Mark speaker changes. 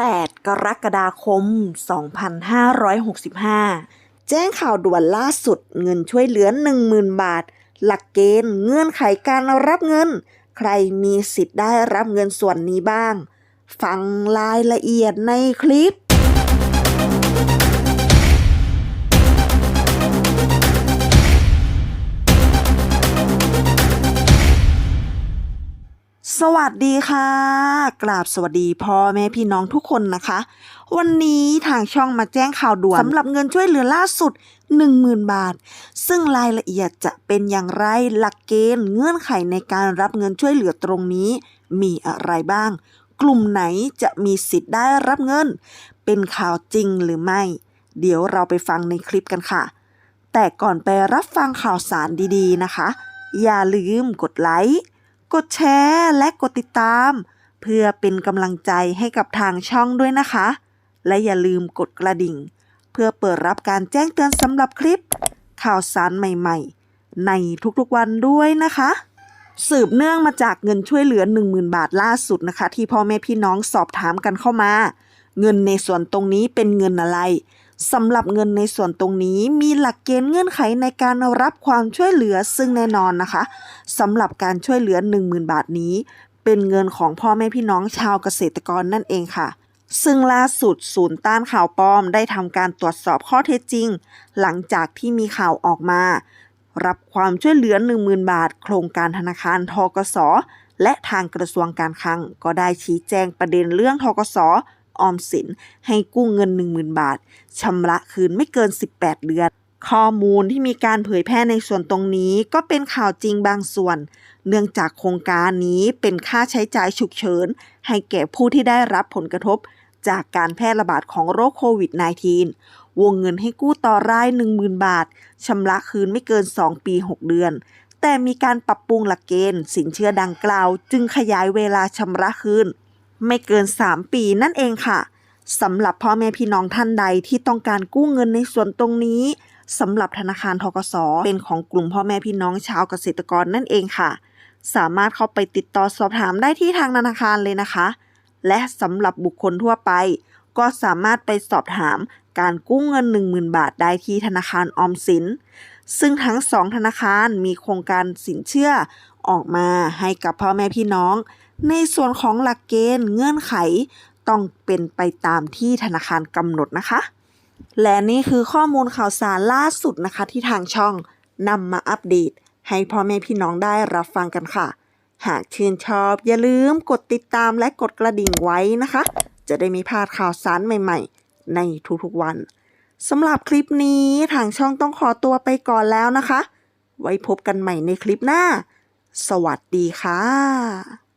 Speaker 1: 8 กรกฎาคม 2565 แจ้งข่าวด่วนล่าสุดเงินช่วยเหลือ 10,000 บาท หลักเกณฑ์เงื่อนไขการรับเงิน ใครมีสิทธิ์ได้รับเงินส่วนนี้บ้าง ฟังรายละเอียดในคลิป สวัสดีค่ะ กราบสวัสดีพ่อแม่พี่น้องทุกคนนะคะ วันนี้ทางช่องมาแจ้งข่าวด่วนสำหรับเงินช่วยเหลือล่าสุด 10,000 บาท ซึ่งรายละเอียดจะเป็นอย่างไรหลักเกณฑ์เงื่อนไขในการรับเงินช่วยเหลือตรงนี้ มีอะไรบ้าง กลุ่มไหนจะมีสิทธิ์ได้รับเงิน เป็นข่าวจริงหรือไม่ เดี๋ยวเราไปฟังในคลิปกันค่ะ แต่ก่อนไปรับฟังข่าวสารดีๆนะคะ อย่าลืมกดไลค์ กดแชร์และกดติดตาม เพื่อเป็นกำลังใจให้กับทางช่องด้วยนะคะ และอย่าลืมกดกระดิ่ง เพื่อเปิดรับการแจ้งเตือนสำหรับคลิป ข่าวสารใหม่ๆ ในทุกๆวันด้วยนะคะ สืบเนื่องมาจากเงินช่วยเหลือ 10,000 บาทล่าสุดนะคะ ที่พ่อแม่พี่น้องสอบถามกันเข้ามา เงินในส่วนตรงนี้เป็นเงินอะไร สำหรับเงินในส่วนตรงนี้มีหลักเกณฑ์เงื่อนไขในการรับความช่วยเหลือซึ่งแน่นอนนะคะสำหรับการช่วยเหลือ 10,000 บาทนี้ เป็นเงินของพ่อแม่พี่น้องชาวเกษตรกรนั่นเองค่ะ ซึ่งล่าสุดศูนย์ต้านข่าวปลอมได้ทำการตรวจสอบข้อเท็จจริง หลังจากที่มีข่าวออกมา รับความช่วยเหลือ 10,000 บาท โครงการธนาคารทกสและทางกระทรวงการคลังก็ได้ชี้แจงประเด็นเรื่องทกส ออมสิน ให้กู้เงิน 10,000 บาทชำระคืนไม่เกิน 18 เดือน ข้อมูลที่มีการเผยแพร่ในส่วนตรงนี้ก็เป็นข่าวจริงบางส่วน เนื่องจากโครงการนี้เป็นค่าใช้จ่ายฉุกเฉิน ให้แก่ผู้ที่ได้รับผลกระทบ จากการแพร่ระบาดของโรคโควิด -19 วงเงินให้กู้ต่อราย 10,000 บาทชำระคืนไม่เกิน 2 ปี 6 เดือนแต่มีการปรับปรุงหลักเกณฑ์ สินเชื่อดังกล่าว จึงขยายเวลาชำระคืน ไม่เกิน 3 ปีนั่นเองค่ะสำหรับพ่อแม่พี่น้องท่านใดที่ต้องการกู้เงินในส่วนตรงนี้สำหรับธนาคารทกสเป็นของกลุ่มพ่อแม่พี่น้องชาวเกษตรกรนั่นเองค่ะ สามารถเข้าไปติดต่อสอบถามได้ที่ทางธนาคารเลยนะคะ และสำหรับบุคคลทั่วไป ก็สามารถไปสอบถามการกู้เงิน 10,000 บาทได้ที่ธนาคารออมสิน ซึ่งทั้งสองธนาคารมีโครงการสินเชื่อ ออกมาให้กับพ่อแม่พี่น้อง ในส่วนของหลักเกณฑ์เงื่อนไขต้องเป็นไปตามที่ธนาคารกำหนดนะคะ และนี่คือข้อมูลข่าวสารล่าสุดนะคะที่ทางช่องนำมาอัปเดต ให้พ่อแม่พี่น้องได้รับฟังกันค่ะ หากชื่นชอบอย่าลืมกดติดตามและกดกระดิ่งไว้นะคะ จะได้ไม่พลาดข่าวสารใหม่ๆ ในทุกๆวันสำหรับคลิปนี้ทางช่องต้องขอตัวไปก่อนแล้วนะคะ ไว้พบกันใหม่ในคลิปหน้า สวัสดีค่ะ